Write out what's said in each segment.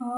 la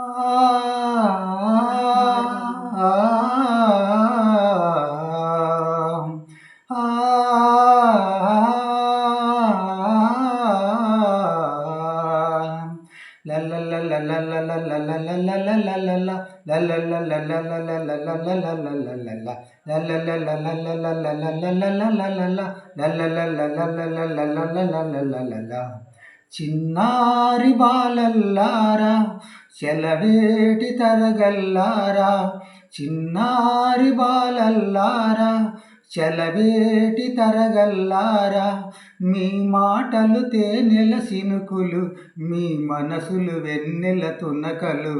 la la la la చిన్నారి బాలల్లారా చెలవేటి తరగల్లారా? చిన్నారి బాలల్లారా చెలవేటి తరగల్లారా? మీ మాటలు తేనెల సినుకులు మీ మనసులు వెన్నెల తునకలు.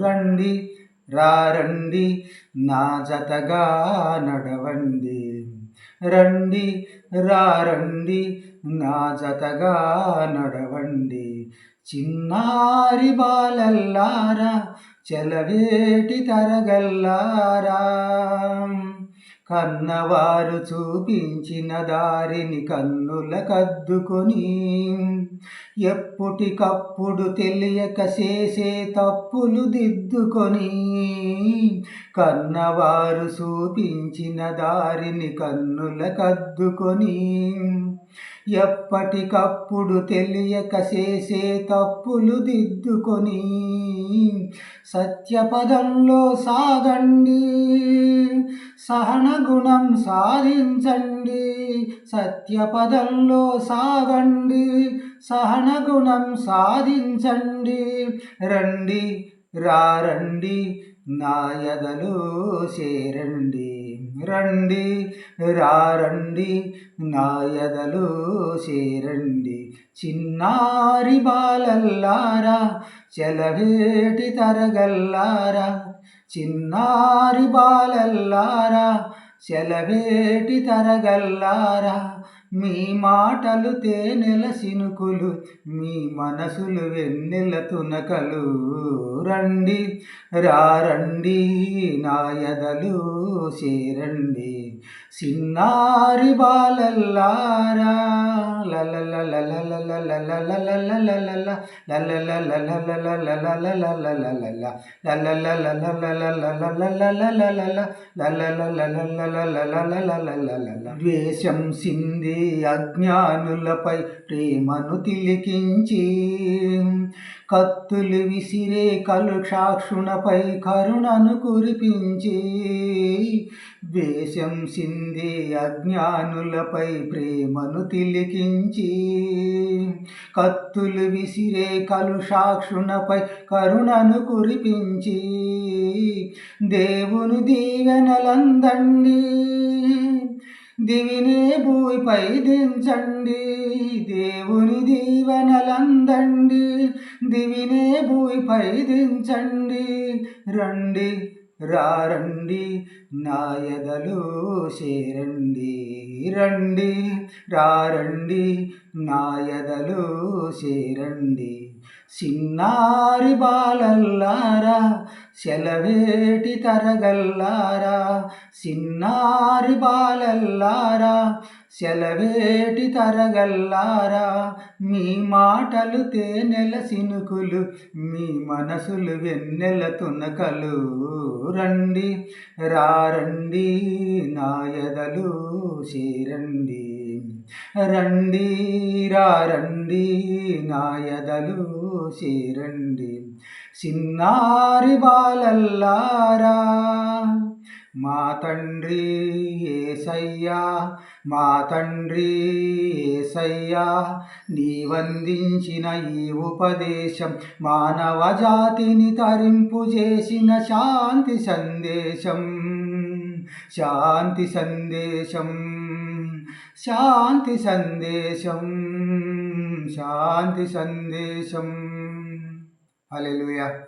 రండి రారండి నా జతగా నడవండి. రండి రారండి నా జతగా నడవండి. చిన్నారి బాలల్లారా చెలవేటి తరగల్లారా. కన్నవారు చూపించిన దారిని కన్నుల కద్దుకొని. ఎప్పటికప్పుడు తెలియక చేసే తప్పులు దిద్దుకొని. కన్నవారు చూపించిన దారిని కన్నుల కద్దుకొని. ఎప్పటికప్పుడు తెలియక చేసే తప్పులు దిద్దుకొని. సత్యపదంలో సాగండి. సహన గుణం సాధించండి సత్యపదంలో సాగండి సహన గుణం సాధించండి. రండి రారండి నాయదలు చేరండి. రండి రారండి నాయదలు చేరండి. చిన్నారి బాలల్లారా చెలవేటి తరగల్లారా చిన్నారి బాలల్లారా చెలవేటి తరగల్లారా మీ మాటలు తేనెల సినుకులు మీ మనసులు వెన్నెల తునకలు. రండి రారండి నాయదలు చేరండి. చిన్నారి బాలల్లారా ద్వేషం సింది అజ్ఞానులపై ప్రేమను తిలికించి. కత్తులు విసిరే కలుషాక్షుణపై కరుణను కురిపించి. ద్వేషం సింది అజ్ఞానులపై ప్రేమను తిలికించి కత్తులు విసిరే కలుషాక్షుణపై కరుణను కురిపించి దేవుని దీవెనలందండి దివినే భూమిపై దించండి దేవుని దీవెనలందండి దివినే భూమిపై దించండి రండి. రారండి నాయదలు చేరండి రండి రారండి నాయదలు చేరండి. చిన్నారి బాలల్లారా సెలవేటి తరగల్లారా చిన్నారి బాలల్లారా సెలవేటి తరగల్లారా? మీ మాటలు తేనెల సినుకులు మీ మనసులు వెన్నెల తునకలు. రండి రారండి నాయదలు చేరండి. రండి రారండి నాయదలు చేరండి. చిన్నారి బాలల్లారా? మా తండ్రి ఏసయ్యా మా తండ్రి ఏసయ్యా నీవందించిన ఈ ఉపదేశం మానవ జాతిని తరింపు చేసిన శాంతి సందేశం శాంతి సందేశం శాంతి సందేశం శాంతి సందేశం. అలెలుయా